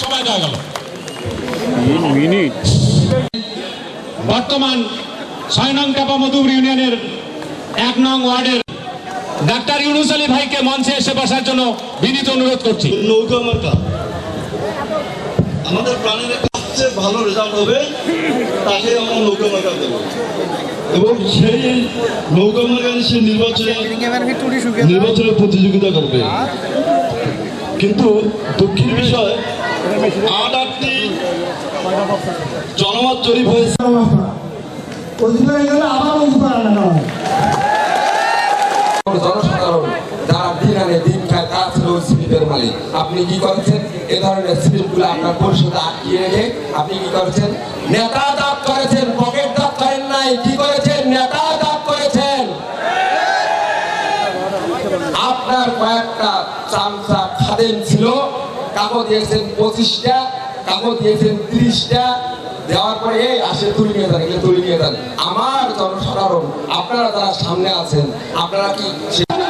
সময় দেওয়া গেল। বর্তমান ছয় নং টাপা মধুপুর ইউনিয়নের এক নং ওয়ার্ডের ডাক্তার ইউনুস আলী ভাইকে মঞ্চে এসে বসার জন্য বিনীত অনুরোধ করছি। নৌকা মার্কা আমাদের প্রাণের সবচেয়ে ভালো রেজাল্ট হবে তাকে আমরা নৌকা মার্কা দেবো। এবং সেই নৌকা মার্কা সে নির্বাচনে নির্বাচনে প্রতিযোগিতা করবে। কিন্তু দুঃখের বিষয় আট আটটি জনমত জরিপ হয়েছে। হয়। জনসাধারণ যারা দিন আনে দিন খায় তারা ছিল ওই মালিক। আপনি কি করেছেন? এ ধরনের স্লিপগুলো আপনার পরিষদে আটকিয়ে রেখে আপনি কি করেছেন? নেতা দাপ করেছেন পকেট দাপ করেন নাই কি করেছেন? নেতা দাপ করেছেন। আপনার কয়েকটা চামচা খাদেন ছিল কাপড় দিয়েছেন পঁচিশটা কাপড় দিয়েছেন ত্রিশটা। দেওয়ার পরে, এই আসে তুলে নিয়ে যান, এগুলো তুলে নিয়ে যান। আমার জনসাধারণ, আপনারা যারা সামনে আছেন, আপনারা কি সামনে